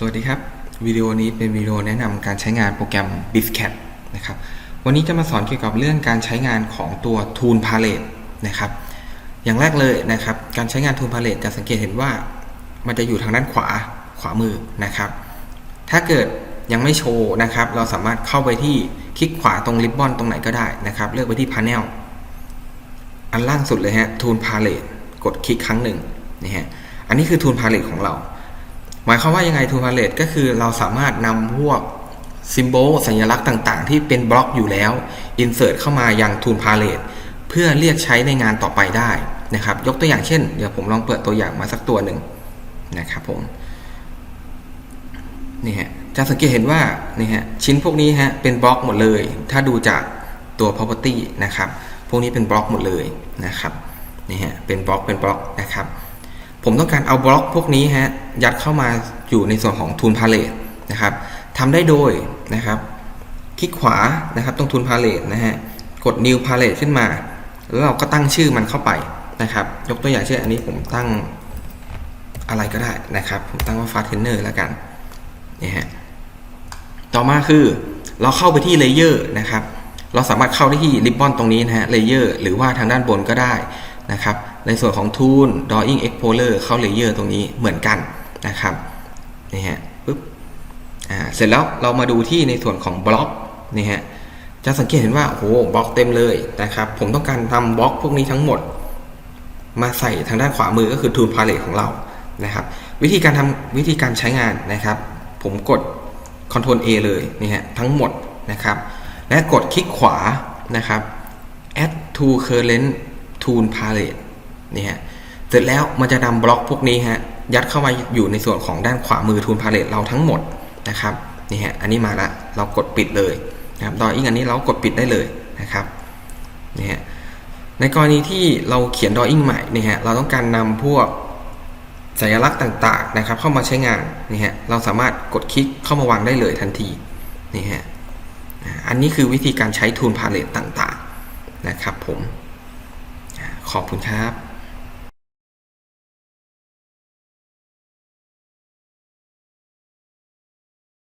สวัสดีครับ วิดีโอนี้เป็นวิดีโอแนะนำการใช้งานโปรแกรม b i f c a t นะครับ วันนี้จะมาสอนเกี่ยวกับเรื่องการใช้งานของตัว Tool Palette นะครับ อย่างแรกเลยนะครับ การใช้งาน Tool Palette จะสังเกตเห็นว่า มันจะอยู่ทางด้านขวาขวามือนะครับ ถ้าเกิดยังไม่โชว์นะครับ เราสามารถเข้าไปที่คลิกขวาตรงริบบอนตรงไหนก็ได้นะครับ เลือกไปที่ Panel อันล่างสุดเลยฮะ Tool Palette กดคลิกครั้งหนึ่งนี่ฮะ อันนี้คือ Tool Palette ของเรา หมายความว่ายังไง Tool Palette ก็คือเราสามารถนำพวกซิมโบลสัญลักษณ์ต่างๆ ที่เป็นบล็อกอยู่แล้ว Insert เข้ามายัง Tool Palette เพื่อเรียกใช้ในงานต่อไปได้นะครับ ยกตัวอย่างเช่น เดี๋ยวผมลองเปิดตัวอย่างมาสักตัวหนึ่งนะครับผมนี่ฮะจะสังเกตเห็นว่านี่ฮะชิ้นพวกนี้ฮะเป็นบล็อกหมดเลย ถ้าดูจากตัว property นะครับ พวกนี้เป็นบล็อกหมดเลยนะครับนี่ฮะเป็นบล็อกเป็นบล็อกนะครับ ผมต้องการเอาบล็อกพวกนี้ฮะยัดเข้ามาอยู่ในส่วนของ Tool Palette นะครับทำได้โดยนะครับคลิกขวานะครับตรง Tool Palette นะฮะกด New Palette ขึ้นมา แล้วเราก็ตั้งชื่อมันเข้าไปนะครับ ยกตัวอย่างเช่นอันนี้ผมตั้งอะไรก็ได้นะครับ ผมตั้งว่า Fast Trainer แล้วกันนี่ฮะต่อมาคือเราเข้าไปที่เลเยอร์นะครับ เราสามารถเข้าได้ที่ริบบอนตรงนี้นะฮะเลเยอร์หรือว่าทางด้านบนก็ได้นะครับ ในส่วนของ Tool Drawing Explorer เข้าเลเยอร์ตรงนี้เหมือนกันนะครับนี่ฮะปึ๊บอ่าเสร็จแล้วเรามาดูที่ในส่วนของบล็อกนี่ฮะจะสังเกตเห็นว่าโอ้โหบล็อกเต็มเลยนะครับผมต้องการทำบล็อกพวกนี้ทั้งหมด มาใส่ทางด้านขวามือก็คือ Tool Palette ของเรานะครับ วิธีการทำวิธีการใช้งานนะครับ ผมกด Ctrl A เลยนี่ฮะทั้งหมดนะครับ และกดคลิกขวานะครับ Add to current tool palette นี่ฮะเสร็จแล้วมันจะนำบล็อกพวกนี้ฮะยัดเข้ามาอยู่ในส่วนของด้านขวามือ tool palette เราทั้งหมดนะครับนี่ฮะอันนี้มาละเรากดปิดเลยนะครับดออิงอันนี้เรากดปิดได้เลยนะครับนี่ฮะในกรณีที่เราเขียนดออิงใหม่นี่ฮะเราต้องการนำพวกสัญลักษณ์ต่างๆนะครับ เข้ามาใช้งานนี่ฮะเราสามารถกดคลิกเข้ามาวางได้เลยทันทีนี่ฮะอันนี้คือวิธีการใช้ Tool Palette ต่างๆนะครับผมขอบคุณครับ